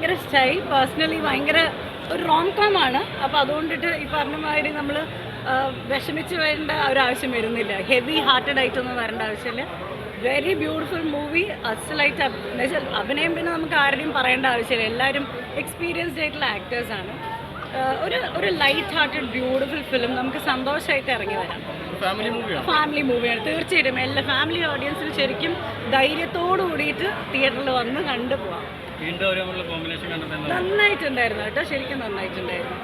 ഭയങ്കര ഇഷ്ടമായി പേഴ്സണലി ഭയങ്കര ഒരു റോങ് കോം ആണ്. അപ്പോൾ അതുകൊണ്ടിട്ട് ഈ പറഞ്ഞ മാതിരി നമ്മൾ വിഷമിച്ച് വേണ്ട ഒരാവശ്യം വരുന്നില്ല. ഹെവി ഹാർട്ടഡ് ആയിട്ടൊന്നും വരേണ്ട ആവശ്യമില്ല. വെരി ബ്യൂട്ടിഫുൾ മൂവി അസലായിട്ട് എന്നുവെച്ചാൽ അഭിനയം പിന്നെ നമുക്ക് ആരുടെയും പറയേണ്ട ആവശ്യമില്ല. എല്ലാവരും എക്സ്പീരിയൻസ്ഡ് ആയിട്ടുള്ള ആക്ടേഴ്സാണ് ഒരു ഒരു ലൈറ്റ് ഹാർട്ടഡ് ബ്യൂട്ടിഫുൾ ഫിലിം നമുക്ക് സന്തോഷമായിട്ട് ഇറങ്ങി വരാം. ഫാമിലി മൂവിയാണ് ഫാമിലി മൂവിയാണ് തീർച്ചയായിട്ടും. എല്ലാ ഫാമിലി ഓഡിയൻസിന് ശരിക്കും ധൈര്യത്തോടു കൂടിയിട്ട് തിയേറ്ററിൽ വന്ന് കണ്ടു പോവാം. നന്നായിട്ടുണ്ടായിരുന്നു കേട്ടോ ശരിക്കും നന്നായിട്ടുണ്ടായിരുന്നു.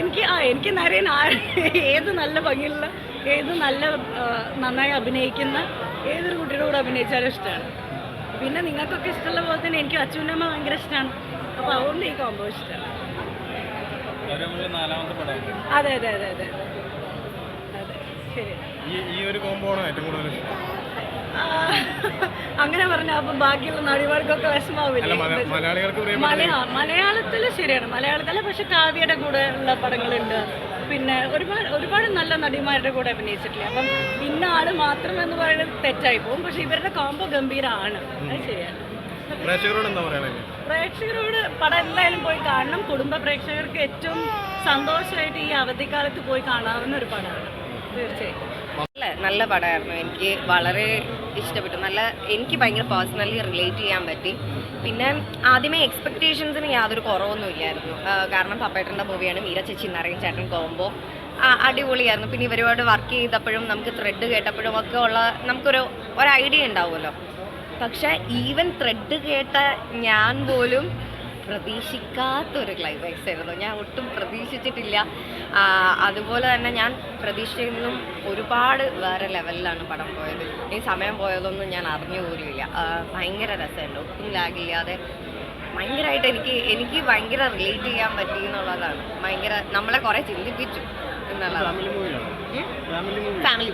എനിക്ക് ആ എനിക്ക് നരയൻ ആ ഏത് നല്ല ഭംഗിയുള്ള ഏത് നല്ല നന്നായി അഭിനയിക്കുന്ന ഏതൊരു കുട്ടിയുടെ കൂടെ അഭിനയിച്ചാലും ഇഷ്ടമാണ്. പിന്നെ നിങ്ങൾക്കൊക്കെ ഇഷ്ടമുള്ള പോലെ തന്നെ എനിക്ക് അച്ഛനമ്മ ഭയങ്കര ഇഷ്ടമാണ്. അപ്പോൾ അതുകൊണ്ട് ഈ കോമ്പോ ഇഷ്ടമാണ്. അതെ അതെ അതെ അതെ. അതെ ശരി. ഈ ഒരു കോമ്പോ ആണ് ഏറ്റവും കൂടുതൽ അങ്ങനെ പറഞ്ഞാൽ അപ്പം ബാക്കിയുള്ള നടിമാർക്കൊക്കെ വിഷമാവില്ല? മലയാളത്തിൽ ശരിയാണ്. മലയാളത്തിൽ പക്ഷെ കാവ്യയുടെ കൂടെ ഉള്ള പടങ്ങളുണ്ട്. പിന്നെ ഒരുപാട് ഒരുപാട് നല്ല നടിമാരുടെ കൂടെ അഭിനയിച്ചിട്ടില്ല? അപ്പം ഇന്ന ആൾ മാത്രം എന്ന് പറയുന്നത് തെറ്റായി പോകും. പക്ഷെ ഇവരുടെ കോംബോ ഗംഭീരമാണ് അത് ശരിയാണ് പ്രേക്ഷകരോട് എന്താ പറയാനുള്ളത് പ്രേക്ഷകരോട് പടം എന്തായാലും പോയി കാണണം. കുടുംബ പ്രേക്ഷകർക്ക് ഏറ്റവും സന്തോഷമായിട്ട് ഈ അവധിക്കാലത്ത് പോയി കാണാവുന്ന ഒരു പടമാണ്. തീർച്ചയായും നല്ല നല്ല പടമായിരുന്നു. എനിക്ക് വളരെ ഇഷ്ടപ്പെട്ടു. നല്ല എനിക്ക് ഭയങ്കര പേഴ്സണലി റിലേറ്റ് ചെയ്യാൻ പറ്റി. പിന്നെ ആദ്യമേ എക്സ്പെക്റ്റേഷൻസിന് യാതൊരു കുറവൊന്നും ഇല്ലായിരുന്നു കാരണം പപ്പേട്ടന്റെ മൂവിയാണ് മീര ചേച്ചി നരയും ചേട്ടൻ കോമ്പോ അടിപൊളിയായിരുന്നു. പിന്നെ ഇവരുമായിട്ട് വർക്ക് ചെയ്തപ്പോഴും നമുക്ക് ത്രെഡ് കേട്ടപ്പോഴും ഒക്കെ ഉള്ള നമുക്കൊരു ഒരു ഐഡിയ ഉണ്ടാവുമല്ലോ. പക്ഷേ ഈവൻ ത്രെഡ് കേട്ട ഞാൻ പോലും പ്രതീക്ഷിക്കാത്തൊരു ക്ലൈമാക്സ് ആയിരുന്നു. ഞാൻ ഒട്ടും പ്രതീക്ഷിച്ചിട്ടില്ല. അതുപോലെ തന്നെ ഞാൻ പ്രതീക്ഷിക്കുന്നതും ഒരുപാട് വേറെ ലെവലിലാണ് പടം പോയത്. ഈ സമയം പോയതൊന്നും ഞാൻ അറിഞ്ഞു പോലുമില്ല ഭയങ്കര രസമുണ്ട് ഒട്ടും ലാഗില്ലാതെ ഭയങ്കരമായിട്ട് എനിക്ക് എനിക്ക് ഭയങ്കര റിലേറ്റ് ചെയ്യാൻ പറ്റി എന്നുള്ളതാണ് ഭയങ്കര നമ്മളെ കുറെ ചിന്തിപ്പിച്ചു എന്നുള്ളതാണ്. ഫാമിലി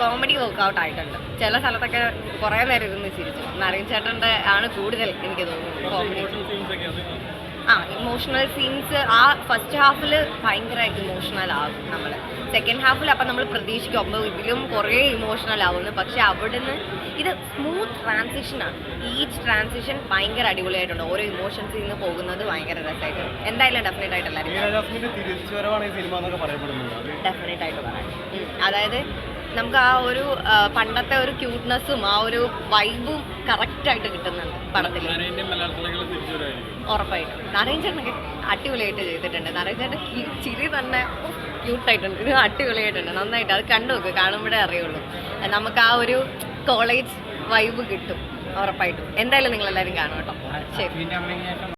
കോമഡി വർക്ക്ഔട്ട് ആയിട്ടുണ്ട്. ചില സ്ഥലത്തൊക്കെ കുറേ നേരം ഇരുന്ന് ചിരിച്ചു. നരയൻ ചേട്ടന്റെ ആണ് കൂടുതൽ എനിക്ക് തോന്നുന്നു കോമഡി ആ ഇമോഷണൽ സീൻസ് ആ ഫസ്റ്റ് ഹാഫിൽ ഭയങ്കര ഇമോഷണൽ ആകും നമ്മൾ സെക്കൻഡ് ഹാഫിൽ അപ്പം നമ്മൾ പ്രതീക്ഷിക്കും അപ്പോൾ ഇതിലും കുറേ ഇമോഷണൽ ആവുന്നു. പക്ഷെ അവിടുന്ന് ഇത് സ്മൂത്ത് ട്രാൻസിഷനാണ് ഈച്ച് ട്രാൻസിഷൻ ഭയങ്കര അടിപൊളിയായിട്ടുണ്ട്. ഓരോ ഇമോഷൻസിൽ നിന്ന് പോകുന്നത് ഭയങ്കര രസമായിട്ട് എന്തായാലും ഡെഫിനറ്റ് ആയിട്ടുള്ള ഡെഫിനറ്റ് ആയിട്ട് പറയാം. അതായത് നമുക്ക് ആ ഒരു പണ്ടത്തെ ഒരു ക്യൂട്ട്നെസ്സും ആ ഒരു വൈബും കറക്റ്റായിട്ട് കിട്ടുന്നുണ്ട് പടത്തിൽ ഉറപ്പായിട്ടും. നാരായൺ ചേട്ടനൊക്കെ അടിപൊളിയായിട്ട് ചെയ്തിട്ടുണ്ട്. നാരായൺ ചേട്ടൻ കി- ചിരി തന്നെ ക്യൂട്ടായിട്ടുണ്ട് ഇത് അടിപൊളിയായിട്ടുണ്ട്. നന്നായിട്ട്. അത് കണ്ടു നോക്ക് കാണുമ്പോഴേ അറിയുള്ളൂ. നമുക്ക് ആ ഒരു കോളേജ് വൈബ് കിട്ടും ഉറപ്പായിട്ടും. എന്തായാലും നിങ്ങളെല്ലാവരും കാണും കേട്ടോ. ശരി.